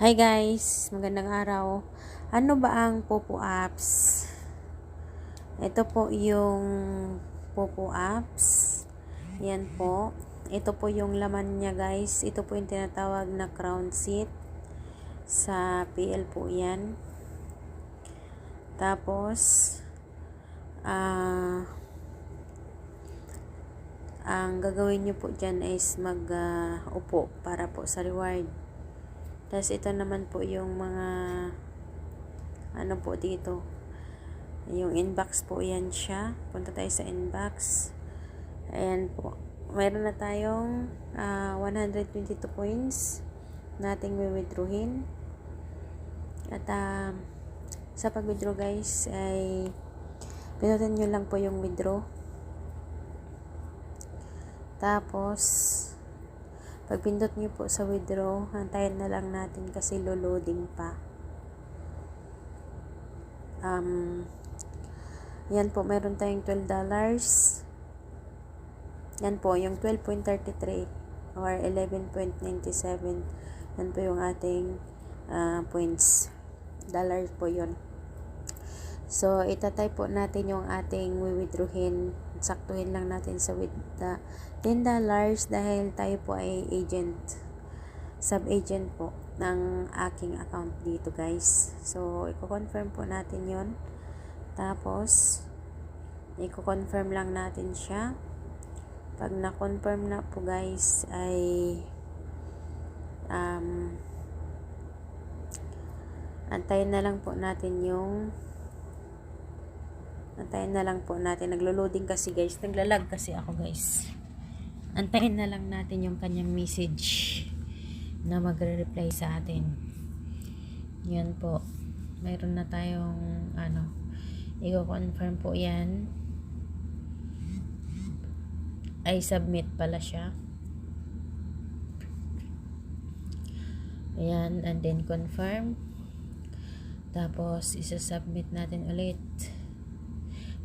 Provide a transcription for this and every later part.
Hi guys, magandang araw. Ano ba ang Popo Apps? Ito po yung Popo Apps. Yan po. Ito po yung laman niya guys. Ito po yung tinatawag na crown seat. Sa PL po yan. Tapos, ah, ang gagawin nyo po dyan is mag-upo para po sa reward. Tapos ito naman po yung mga ano po dito. Yung inbox po yan siya. Punta tayo sa inbox. Ayan po. Mayroon na tayong uh, 122 coins nating withdrawin. At uh, sa pag-withdraw guys ay pinutin nyo lang po yung withdraw. Tapos pag pindot nyo po sa withdraw, antayin na lang natin kasi lo-loading pa. Um, yan po, meron tayong $12. Yan po, yung 12.33 or 11.97. Yan po yung ating uh, points. Dollars po yon So, itatay po natin yung ating withdrawin. Saktuhin lang natin sa with the $10 dahil tayo po ay agent. Sub-agent po ng aking account dito guys. So, i-confirm po natin yon Tapos, i-confirm lang natin siya. Pag na-confirm na po guys, ay um, antayin na lang po natin yung Antayin na lang po natin. Naglo-loading kasi guys. Naglalag kasi ako guys. Antayin na lang natin yung kanyang message na magre-reply sa atin. Yan po. Mayroon na tayong ano. I-confirm po yan. Ay submit pala siya. Ayan. And then confirm. Tapos, isa-submit natin ulit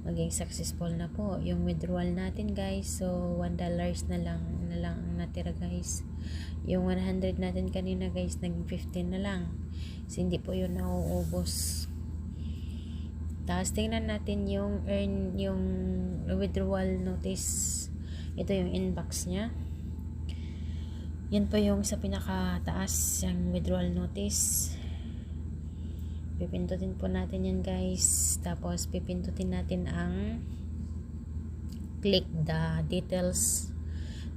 maging successful na po. Yung withdrawal natin guys so 1 dollars na lang na lang ang natira guys. Yung 100 natin kanina guys naging 15 na lang. So hindi po yun nauubos. Tapos tingnan natin yung earn yung withdrawal notice. Ito yung inbox nya yan po yung sa pinakataas yung withdrawal notice pipindutin po natin yan guys. Tapos pipindutin natin ang click the details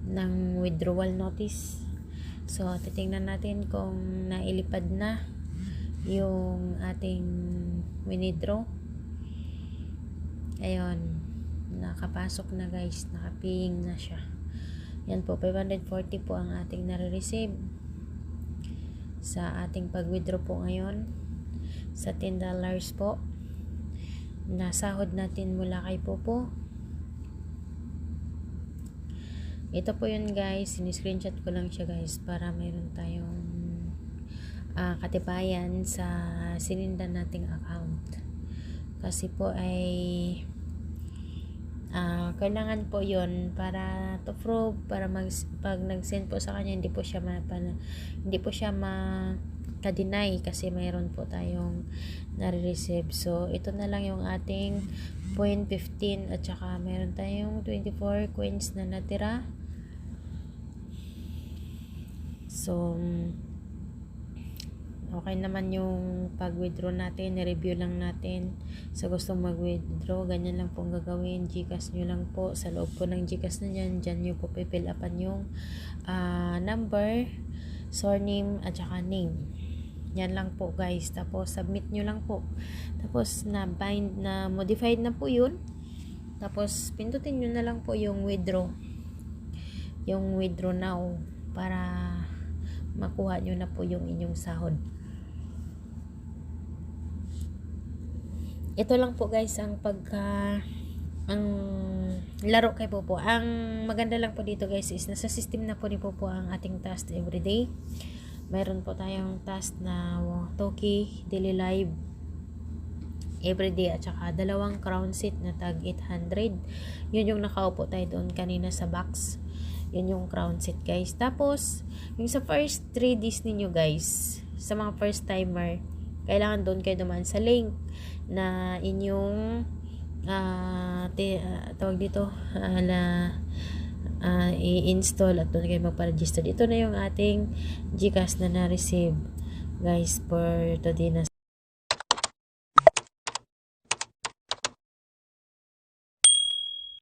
ng withdrawal notice. So titingnan natin kung nailipad na yung ating withdraw ayun. Nakapasok na guys. Nakaping na siya. Yan po 540 po ang ating nare-receive sa ating pag-withdraw po ngayon sa $10 po. Nasahod natin mula kay Popo. Ito po yun guys. Siniscreenshot ko lang siya guys para mayroon tayong uh, katibayan sa sininda nating account. Kasi po ay uh, kailangan po yon para to prove para mag, pag nag-send po sa kanya hindi po siya ma, hindi po siya ma ka-deny kasi mayroon po tayong nare-receive. So, ito na lang yung ating 0.15 at saka mayroon tayong 24 coins na natira. So, okay naman yung pag-withdraw natin, review lang natin. Sa gustong mag-withdraw, ganyan lang pong gagawin. Gcash nyo lang po. Sa loob po ng Gcash na dyan, dyan nyo po pipill upan yung uh, number, surname, at saka name. Yan lang po guys. Tapos submit nyo lang po. Tapos na bind na modified na po yun. Tapos pindutin nyo na lang po yung withdraw. Yung withdraw now para makuha nyo na po yung inyong sahod. Ito lang po guys ang pagka ang laro kay Popo. Ang maganda lang po dito guys is nasa system na po ni Popo ang ating task everyday meron po tayong task na Toki Daily Live everyday at saka dalawang crown seat na tag 800 yun yung nakaupo tayo doon kanina sa box. Yun yung crown seat guys. Tapos yung sa first 3 days ninyo guys sa mga first timer, kailangan doon kayo dumaan sa link na inyong ti- ah, tawag dito ah, na ah, i-install at doon kayo magpa-register. Ito na yung ating GCash na na-receive guys for today na